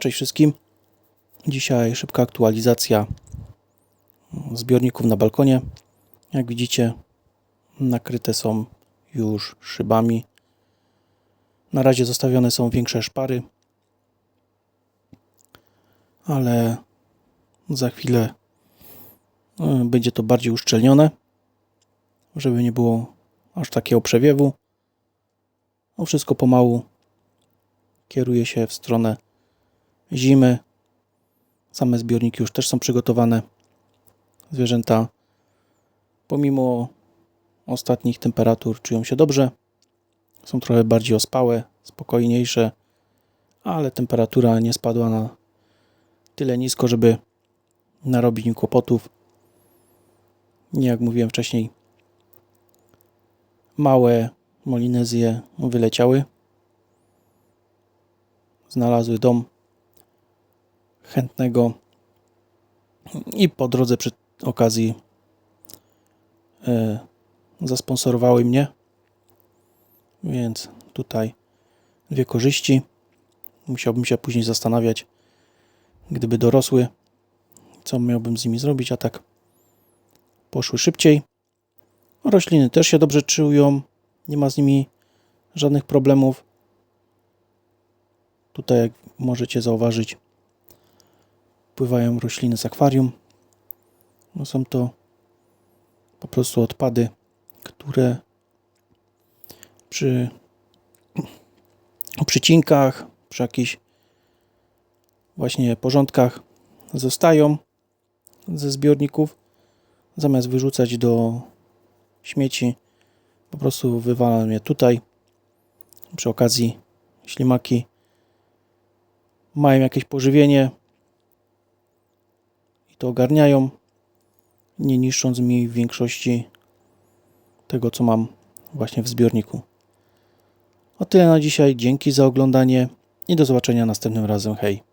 cześć wszystkim. Dzisiaj szybka aktualizacja zbiorników na balkonie. Jak widzicie, nakryte są już szybami. Na razie zostawione są większe szpary, ale za chwilę y, będzie to bardziej uszczelnione, żeby nie było aż takiego przewiewu. No wszystko pomału kieruje się w stronę zimy. Same zbiorniki już też są przygotowane. Zwierzęta, pomimo ostatnich temperatur, czują się dobrze. Są trochę bardziej ospałe, spokojniejsze, ale temperatura nie spadła na tyle nisko, żeby narobić im kłopotów. Jak mówiłem wcześniej, małe molinezje wyleciały znalazły dom chętnego i po drodze przy okazji e, zasponsorowały mnie. Więc tutaj dwie korzyści. Musiałbym się później zastanawiać, gdyby dorosły, co miałbym z nimi zrobić, a tak poszły szybciej. Rośliny też się dobrze czują, nie ma z nimi żadnych problemów. Tutaj, jak możecie zauważyć, pływają rośliny z akwarium. No są to po prostu odpady, które przy przycinkach, przy jakichś właśnie porządkach zostają ze zbiorników. Zamiast wyrzucać do śmieci, po prostu wywalam je tutaj. Przy okazji ślimaki mają jakieś pożywienie to ogarniają, nie niszcząc mi w większości tego, co mam właśnie w zbiorniku. O tyle na dzisiaj. Dzięki za oglądanie i do zobaczenia następnym razem. Hej!